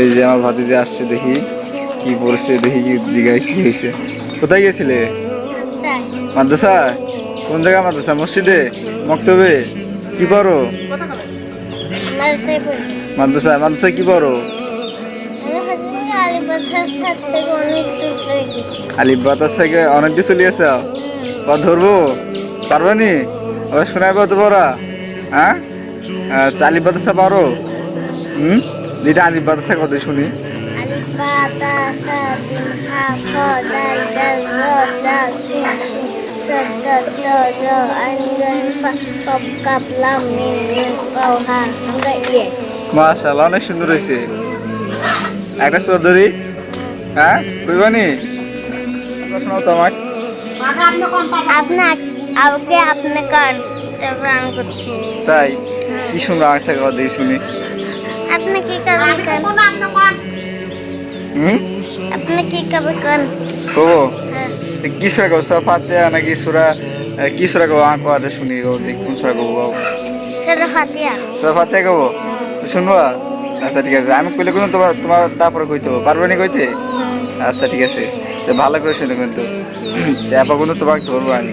এই যে আমার ভাতিজে আসছে দেখি, কি বলছে, দেখি কি কি হয়েছে। কোথায় গেছিলে? মাদ্রাসা? কোন জায়গা মাদ্রাসা? মসজিদে? মক্তবে? কি পড়ো? মাদ্রাসা মাদ্রাসা কি আলিফ বাতাস অনেক কিছু লিয়েছ। বা ধরবো? পারবানি আবার শোনাই কত পড়া? হ্যাঁ? আলিফ বাতাসা পারো। হুম? যেটা আলিফ বাতাসা কত শুনি। মাশাআল্লাহ অনেক সুন্দর হয়েছে। একটা সুর ধরি হ্যাঁ বুঝবানি শোনাও তো আমার আপনার আমাকে আপনি করছি। তাই? কি সুন্দর আমার থেকে কথা শুনি। আপনি কি করবেন? কান? হুম? আপনি কি করবেন কান? কবো হ্যাঁ। কি সুরা কবো নাকি সুরা এ, কি সুরা কবো আঁকো আরে শুনি গো দেখি কোন সুরা কবো বাবু। ফাতিয়া সুরা কবো শুনবা? আচ্ছা ঠিক আছে। আমি কইলে কোনো তোমার তোমার তারপরে কইতে হব। পারবে না কইতে? আচ্ছা ঠিক আছে। ভালো করে শুনে কিন্তু। তারপর কিন্তু তোমাকে ধরবো আমি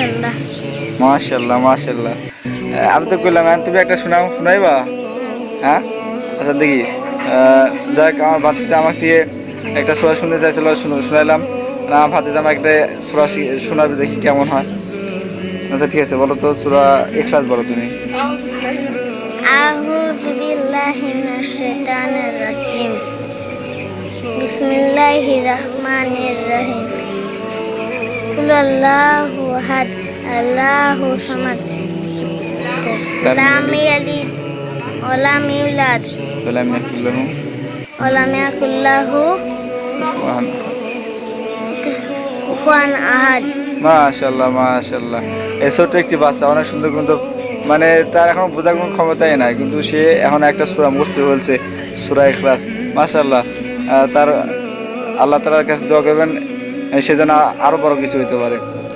মাশাল্লাহ মাশাআল্লাহ মাশাআল্লাহ। আমি তো কইলাম হ্যাঁ, তুমি একটা শোনাও শোনাইবা? হ্যাঁ? আচ্ছা দেখি। যাই আমার বাচ্চা আমাকে দিয়ে একটা সোয়া শুনতে চাইছিল শোনাইলাম। না ভাতে আমার একটা সোরা শোনাবে দেখি কেমন হয়। আচ্ছা ঠিক আছে বলো তো সুরা এখলাস বলো তুমি। বিসমিল্লাহির রহমানির রহিম। কুল আহাদ আল্লাহু সামাদ। আহাদ। মাশাআল্লাহ মাশাআল্লাহ। একটি বাচ্চা অনেক সুন্দর কিন্তু মানে তার এখন বোঝার কোনো ক্ষমতাই নাই কিন্তু সে এখন একটা সুরা মুস্তি বলছে সুরা ইখলাস। মাশাআল্লাহ তার আল্লাহ তালার কাছে দোয়া করবেন সে যেন আরও বড় কিছু হইতে পারে।